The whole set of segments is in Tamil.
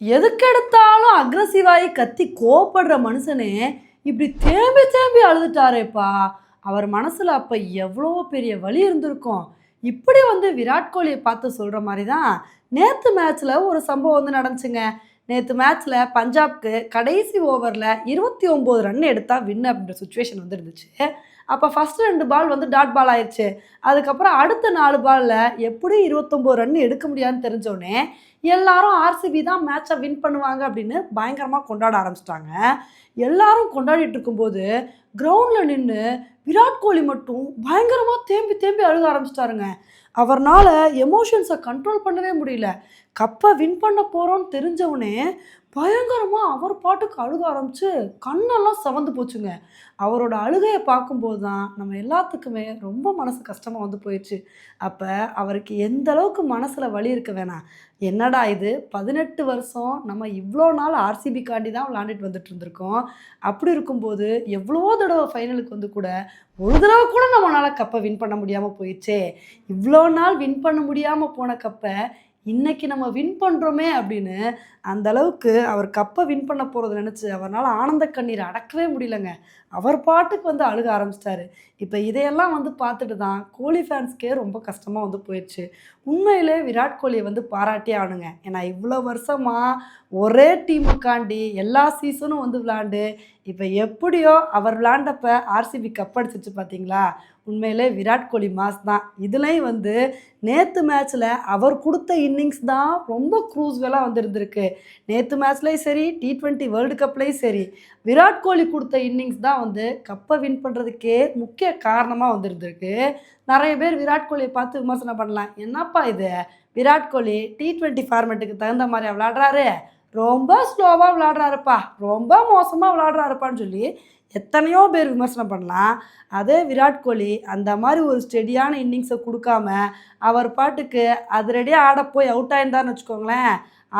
எதுக்கெடுத்தாலும் அக்ரஸிவாகி கத்தி கோவப்படுற மனுஷனே இப்படி தேம்பி தேம்பி அழுதுட்டாரேப்பா. அவர் மனசில் அப்போ எவ்வளோ பெரிய வலி இருந்திருக்கும். இப்படி வந்து விராட் கோலியை பார்த்து சொல்கிற மாதிரி தான் நேற்று மேட்ச்சில் ஒரு சம்பவம் வந்து நடந்துச்சுங்க. நேற்று மேட்ச்சில் பஞ்சாப்க்கு கடைசி ஓவரில் இருபத்தி ஒம்பது ரன் எடுத்தால் வின் அப்படின்ற சுச்சுவேஷன் வந்து இருந்துச்சு அப்போ ஃபஸ்ட் ரெண்டு பால் வந்து டாட் பால் ஆயிடுச்சு அதுக்கப்புறம் அடுத்த நாலு பாலில் எப்படி இருபத்தொம்போது ரன் எடுக்க முடியாதுன்னு தெரிஞ்சோடனே எல்லாரும் ஆர்சிபி தான் மேட்சை வின் பண்ணுவாங்க அப்படின்னு பயங்கரமாக கொண்டாட ஆரம்பிச்சிட்டாங்க. எல்லாரும் கொண்டாடிட்டு இருக்கும்போது கிரவுண்டில் நின்று விராட் கோலி மட்டும் பயங்கரமாக தேம்பி தேம்பி அழுக ஆரம்பிச்சிட்டாருங்க. அவர்னால் எமோஷன்ஸை கண்ட்ரோல் பண்ணவே முடியல. கப்பை வின் பண்ண போகிறோன்னு தெரிஞ்சவுனே பயங்கரமாக அவர் பாட்டுக்கு அழுக ஆரம்பிச்சு கண்ணெல்லாம் செவந்து போச்சுங்க. அவரோட அழுகையை பார்க்கும்போது தான் நம்ம எல்லாத்துக்குமே ரொம்ப மனசு கஷ்டமாக வந்து போயிடுச்சு. அப்போ அவருக்கு எந்த அளவுக்கு மனசில் வலி இருக்க வேணாம். என்னடா இது? பதினெட்டு வருஷம் நம்ம இவ்வளோ நாள் ஆர்சிபிக்காண்டி தான் விளாண்டுட்டு வந்துட்டு இருந்திருக்கோம். அப்படி இருக்கும்போது எவ்வளோ தடவை ஃபைனலுக்கு வந்து கூட ஒரு தடவை கூட நம்மளால் கப்பை வின் பண்ண முடியாமல் போயிடுச்சே. இவ்வளோ நாள் வின் பண்ண முடியாமல் போன கப்பை இன்னைக்கு நம்ம வின் பண்ணுறோமே அப்படின்னு அந்த அளவுக்கு அவர் கப்பை வின் பண்ண போகிறத நினச்சி அவரால் ஆனந்த கண்ணீர் அடக்கவே முடியலங்க. அவர் பாட்டுக்கு வந்து அழுக ஆரம்பிச்சிட்டாரு. இப்போ இதையெல்லாம் வந்து பார்த்துட்டு தான் கோலி ஃபேன்ஸ்க்கே ரொம்ப கஷ்டமாக வந்து போயிடுச்சு. உண்மையிலே விராட் கோலியை வந்து பாராட்டியே ஆகணுங்க. ஏன்னா இவ்வளோ வருஷமாக ஒரே டீமுக்காண்டி எல்லா சீசனும் வந்து விளாண்டு இப்போ எப்படியோ அவர் விளாண்டப்ப ஆர்சிபி கப் அடிச்சிச்சு பார்த்தீங்களா உண்மையிலே விராட் கோலி மாஸ் தான். இதுலேயும் வந்து நேற்று மேட்ச்சில் அவர் கொடுத்த இன்னிங்ஸ் தான் ரொம்ப க்ரூஸ்வலாக வந்திருந்திருக்கு. நேற்று மேட்ச்லேயும் சரி டி ட்வெண்ட்டி வேர்ல்டு கப்லேயும் சரி விராட் கோலி கொடுத்த இன்னிங்ஸ் தான் வந்து கப்பை வின் பண்ணுறதுக்கே முக்கிய காரணமாக வந்துருந்துருக்கு. நிறைய பேர் விராட் கோலியை பார்த்து விமர்சனம் பண்ணலாம். என்னப்பா இது? விராட் கோலி டி ட்வெண்ட்டி ஃபார்மேட்டுக்கு தகுந்த மாதிரி விளாடுறாரு ரொம்ப ஸ்லோவாக விளாடுறாருப்பா ரொம்ப மோசமாக விளாடுறாருப்பான்னு சொல்லி எத்தனையோ பேர் விமர்சனம் பண்ணலாம். அதே விராட் கோலி அந்த மாதிரி ஒரு ஸ்டெடியான இன்னிங்ஸை கொடுக்காம அவர் பாட்டுக்கு அதிரடியாக ஆட போய் அவுட் ஆயிருந்தான்னு வச்சுக்கோங்களேன்.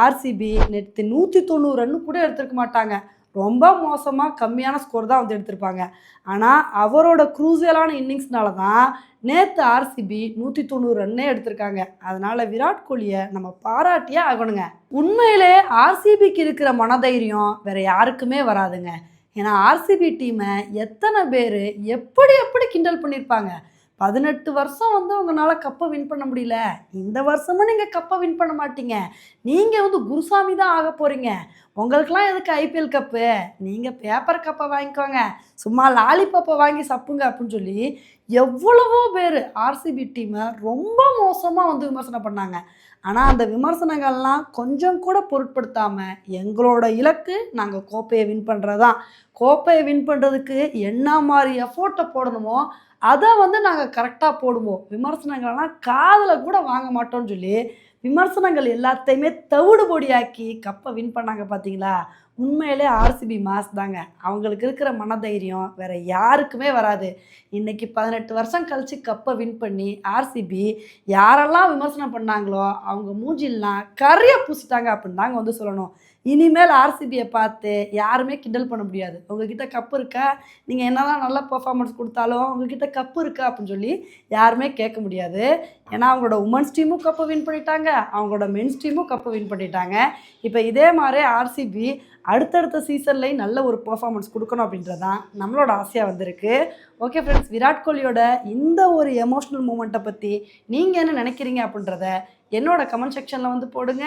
ஆர்சிபி நேற்று நூற்றி தொண்ணூறு ரன்னு கூட எடுத்திருக்க மாட்டாங்க. ரொம்ப மோசமாக கம்மியான ஸ்கோர் தான் வந்து எடுத்திருப்பாங்க. ஆனால் அவரோட க்ரூசியலான இன்னிங்ஸ்னால தான் நேற்று ஆர்சிபி நூற்றி தொண்ணூறு ரன்னே எடுத்திருக்காங்க. அதனால் விராட் கோலியை நம்ம பாராட்டியே ஆகணுங்க. உண்மையிலே ஆர்சிபிக்கு இருக்கிற மனதைரியம் வேற யாருக்குமே வராதுங்க. ஏன்னா ஆர்சிபி டீமை எத்தனை பேர் எப்படி எப்படி கிண்டல் பண்ணியிருப்பாங்க பதினெட்டு வருஷம் வந்து உங்களால் கப்பை வின் பண்ண முடியல. இந்த வருஷமும் நீங்கள் கப்பை வின் பண்ண மாட்டீங்க. நீங்கள் வந்து குருசாமி தான் ஆக போகிறீங்க உங்களுக்கெல்லாம் எதுக்கு ஐபிஎல் கப்பு நீங்கள் பேப்பர் கப்பை வாங்கிக்கோங்க. சும்மா லாலிபப்பை வாங்கி சப்புங்க அப்படின்னு சொல்லி எவ்வளவோ பேர் ஆர்சிபி டீமை ரொம்ப மோசமாக வந்து விமர்சனம் பண்ணாங்க. ஆனால் அந்த விமர்சனங்கள்லாம் கொஞ்சம் கூட பொருட்படுத்தாமல் எங்களோட இலக்கு நாங்கள் கோப்பையை வின் பண்ணுறது தான் கோப்பையை வின் பண்ணுறதுக்கு என்ன மாதிரி எஃபோர்ட்டை போடணுமோ அதை வந்து நாங்கள் கரெக்டாக போடுவோம். விமர்சனங்கள்லாம் காதில் கூட வாங்க மாட்டோம்னு சொல்லி விமர்சனங்கள் எல்லாத்தையுமே தவிடு பொடியாக்கி கப்பை வின் பண்ணாங்க பார்த்தீங்களா உண்மையிலே ஆர்சிபி மாஸ் தாங்க. அவங்களுக்கு இருக்கிற மனதைரியம் வேற யாருக்குமே வராது. இன்னைக்கு பதினெட்டு வருஷம் கழிச்சு கப்பை வின் பண்ணி ஆர்சிபி யாரெல்லாம் விமர்சனம் பண்ணாங்களோ அவங்க மூஞ்சிலாம் கறியை பூசிட்டாங்க அப்படின்னு தாங்க வந்து சொல்லணும். இனிமேல் ஆர்சிபியை பார்த்து யாருமே கிண்டல் பண்ண முடியாது. உங்ககிட்ட கப்பு இருக்கா? நீங்கள் என்னதான் நல்ல பர்ஃபார்மன்ஸ் கொடுத்தாலும் உங்ககிட்ட கப்பு இருக்கா? அப்படின்னு சொல்லி யாருமே கேட்க முடியாது. ஏன்னா அவங்களோட உமன்ஸ் டீமும் கப்பை வின் பண்ணிட்டாங்க. அவங்களோட மென்ஸ் டீமும் கப்பை வின் பண்ணிட்டாங்க. இப்போ இதே மாதிரி ஆர்சிபி அடுத்தடுத்த சீசன்லேயும் நல்ல ஒரு பர்ஃபார்மன்ஸ் கொடுக்கணும் அப்படின்றது தான் நம்மளோட ஆசையாக வந்திருக்கு. ஓகே ஃப்ரெண்ட்ஸ் விராட் கோலியோட இந்த ஒரு எமோஷ்னல் மூமெண்ட்டை பற்றி நீங்கள் என்ன நினைக்கிறீங்க அப்படின்றத என்னோட கமெண்ட் செக்ஷனில் வந்து போடுங்க.